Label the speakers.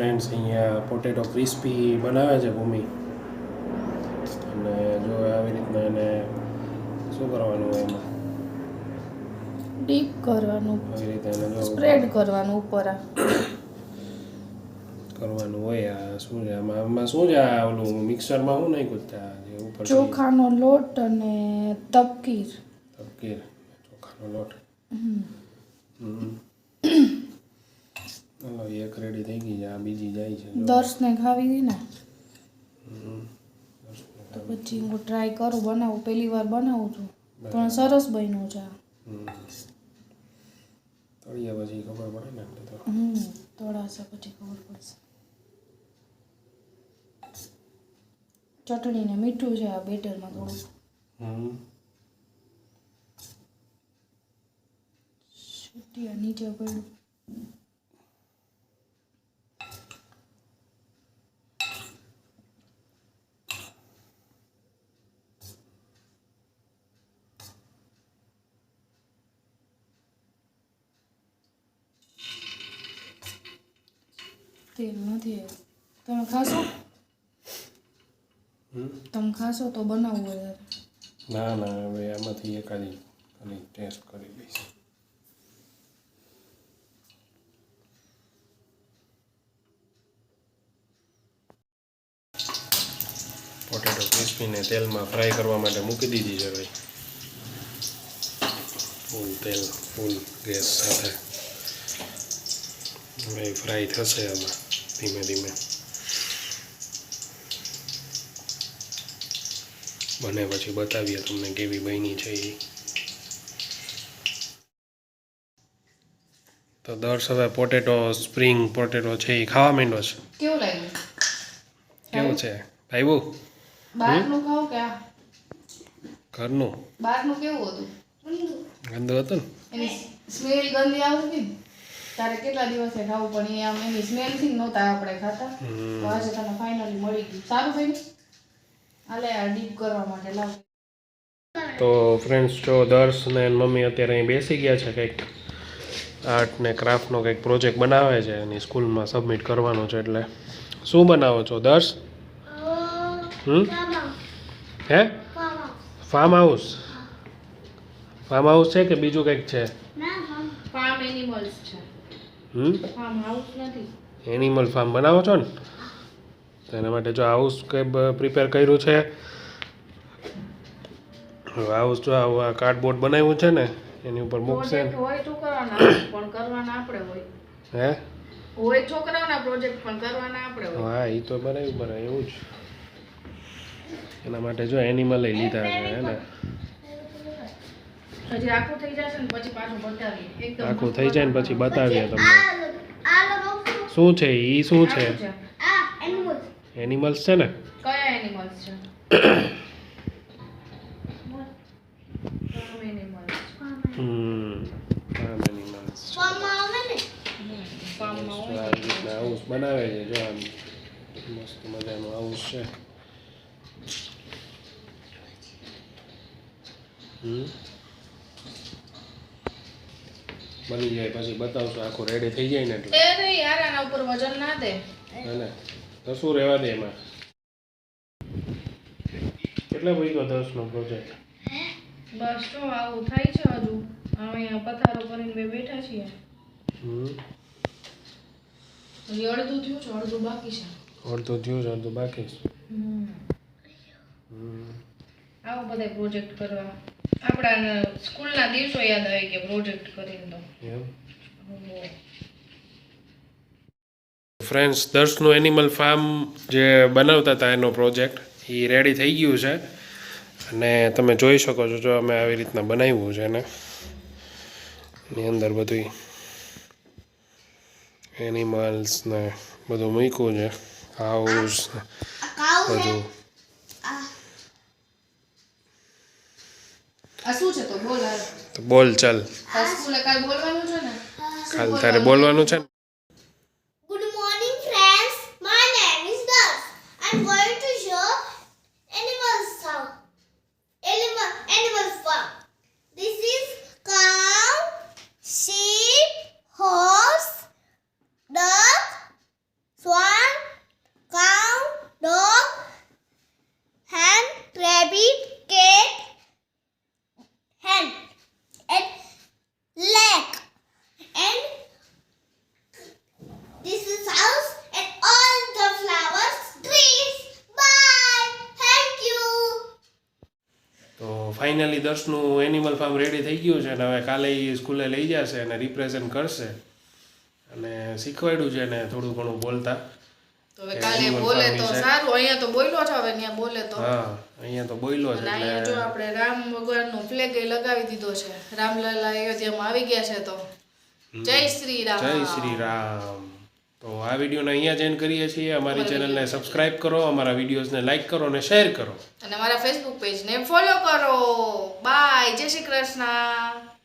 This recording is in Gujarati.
Speaker 1: ફ્રેન્ડ્સ અહીંયા પોટેટો ક્રિસ્પી બનાવે છે ભૂમિ. અને જો આવી રીતના એને શું કરવાનું હોય એમાં?
Speaker 2: ડીપ કરવાનું
Speaker 1: આવી રીતે એને
Speaker 2: સ્પ્રેડ કરવાનું ઉપર
Speaker 1: કરવાનું હોય આ શું છે? આમાં આમાં શું છે આ ઓલું મિક્સરમાં શું નહીં છે જે ઉપર
Speaker 2: ચોખાનો લોટ અને તપકીર.
Speaker 1: તપકીર. ચોખાનો લોટ.
Speaker 2: હમ.
Speaker 1: હમ. એક રેડી થઈ ગઈ છે આ બીજી જાય છે.
Speaker 2: દર્શને ખાવી હતી ને તો પછી હું ટ્રાય કરું બનાવું પહેલી વાર બનાવું છું. પણ સરસ બન્યું છે.
Speaker 1: તળિયા પછી ખબર પડે ને તો.
Speaker 2: હમ તળાશે પછી ખબર પડશે. ચટણી ને મીઠું છે આ બેટરમાં થોડું
Speaker 1: હમ.
Speaker 2: છૂટિયા નીચે પડ્યું. તેલ નથી. તમે ખાશો?
Speaker 1: હમ?
Speaker 2: તમે ખાશો તો બનાવવું હોય
Speaker 1: ના ના હવે આમાંથી એકાદી ખાલી ટેસ્ટ કરી લઈશ. પોટેટો ક્રિસ્પીને તેલમાં ફ્રાય કરવા માટે મૂકી દીધી છે ભાઈ. ફૂલ તેલ ફૂલ ગેસ સાથે. હવે ફ્રાય થશે આમાં. ધીમે ધીમે. બને પછી બતાવીએ તમને કેવી બની છે એ તો દર્શ હવે પોટેટો સ્પ્રિંગ પોટેટો છે એ ખાવા માંડ્યો છે?
Speaker 2: કેવું લાગ્યું?
Speaker 1: કેવું છે? ભાઈબુ?
Speaker 2: બહારનું ખાવ કે
Speaker 1: ઘરનું?
Speaker 2: બહારનું કેવું હતું?
Speaker 1: ગંદુ હતું ને?
Speaker 2: એની સ્મેલ ગંદી આવતી ને? તારે કેટલા દિવસે ખાવું? પણ એ આમ એની સ્મેલથી નહોતા આપણે ખાતા. તો આજે તને ફાઇનલી મળી ગયું. સારું થયું? હાલે આ ડીપ કરવા માટે લાવ.
Speaker 1: તો ફ્રેન્ડ્સ જો દર્શ ને મમ્મી અત્યારે અહીં બેસી ગયા છે કંઈક. આર્ટ ને ક્રાફ્ટનો કંઈક પ્રોજેક્ટ બનાવે છે એની સ્કૂલમાં સબમિટ કરવાનો છે એટલે શું બનાવો છો દર્શ? હમ? હે? ફાર્મ હાઉસ ફાર્મ હાઉસ છે કે બીજું કંઈક છે?
Speaker 2: ફાર્મ એનિમલ્સ છે.
Speaker 1: હમ? એનિમલ ફાર્મ બનાવો છો ને? તો એના માટે જો હાઉસ કંઈ પ્રિપેર કર્યું છે? હાઉસ જો આ કાર્ડબોર્ડ બનાવ્યું છે ને એની ઉપર મૂકશે
Speaker 2: હોય પણ કરવાના આપણે હોય.
Speaker 1: હે?
Speaker 2: હોય છોકરાઓના પ્રોજેક્ટ પણ કરવાના આપણે હોય.
Speaker 1: હા એ તો બરાબર બરાબર એવું જ. એના માટે જો એનિમલ લીધા છે હે ને?
Speaker 2: હજી આખું થઈ જશે ને પછી પાછું બતાવીએ. એકદમ
Speaker 1: આખું થઈ જાય ને પછી બતાવીએ તમને. શું છે એ શું છે?
Speaker 2: આખું છે.
Speaker 1: એનિમલ્સ છે ને?
Speaker 2: કયા એનિમલ્સ છે? ફાર્મ એનિમલ્સ
Speaker 1: હમ ફાર્મ એનિમલ્સ
Speaker 2: ફાર્મમાં
Speaker 1: જો
Speaker 2: હોય
Speaker 1: આવી રીતના હાઉસ બનાવે છે જો આમ. મસ્ત મજાનું હાઉસ છે. હમ. બની જાય પછી બતાવશો આખું રેડી થઈ જાય ને એટલે.
Speaker 2: એ નહીં યાર આના ઉપર વજન ના દે.
Speaker 1: અને ને. તો શું રહેવા દે એમાં? કેટલા પૈસો દસનો પ્રોજેક્ટ
Speaker 2: બસ તો આવું થાય છે હજુ? અહીંયા પથારો કરીને બે બેઠા છીએ. હજી અડધું થયું છે અડધું બાકી છે.
Speaker 1: અડધું થયું છે અડધું બાકી છે.
Speaker 2: હમ. આવો બધા પ્રોજેક્ટ કરવા. આપણા સ્કૂલના દિવસો યાદ આવી ગયા પ્રોજેક્ટ કરીને તો.
Speaker 1: ફ્રેન્ડ્સ દર્શનું એનિમલ ફાર્મ જે બનાવતા હતા એનો પ્રોજેક્ટ એ રેડી થઈ ગયું છે. અને તમે જોઈ શકો છો જો અમે આવી રીતના બનાવ્યું છે એને. એની અંદર બધું એનિમલ્સ ને બધું મૂક્યું છે. હાઉસ બધું
Speaker 2: આ શું છે તો બોલ હાલ.
Speaker 1: તો બોલ ચાલ
Speaker 2: કાલ બોલવાનું છે ને
Speaker 1: કાલ તારે બોલવાનું છે ને
Speaker 3: Good morning, friends. My name is Dars. I'm
Speaker 1: finally દર્શનું animal farm ready થઈ ગયું છે અને હવે કાલે એ સ્કૂલે લઈ જશે અને રિપ્રેઝન્ટ કરશે. અને શીખવાડ્યું છે ને થોડું ઘણું બોલતા.
Speaker 2: તો હવે કાલે બોલે તો સારું અહીંયા તો બોલ્યો છે હવે ત્યાં બોલે તો.
Speaker 1: હા અહીંયા તો બોલ્યો છે
Speaker 2: અહીંયા જો આપણે રામ ભગવાનનો ફ્લેગ લગાવી દીધો છે. રામલાલા અયોધ્યામાં આવી ગયા છે તો. જય શ્રી રામ.
Speaker 1: જય શ્રી રામ. તો આ વિડીયોને અહીંયા જ એન્ડ કરીએ છીએ. અમારી ચેનલને સબસ્ક્રાઇબ કરો અમારા વિડીયોઝને લાઈક કરો અને શેર કરો.
Speaker 2: અને મારા ફેસબુક પેજને ફોલો કરો. બાય જય શ્રી કૃષ્ણ.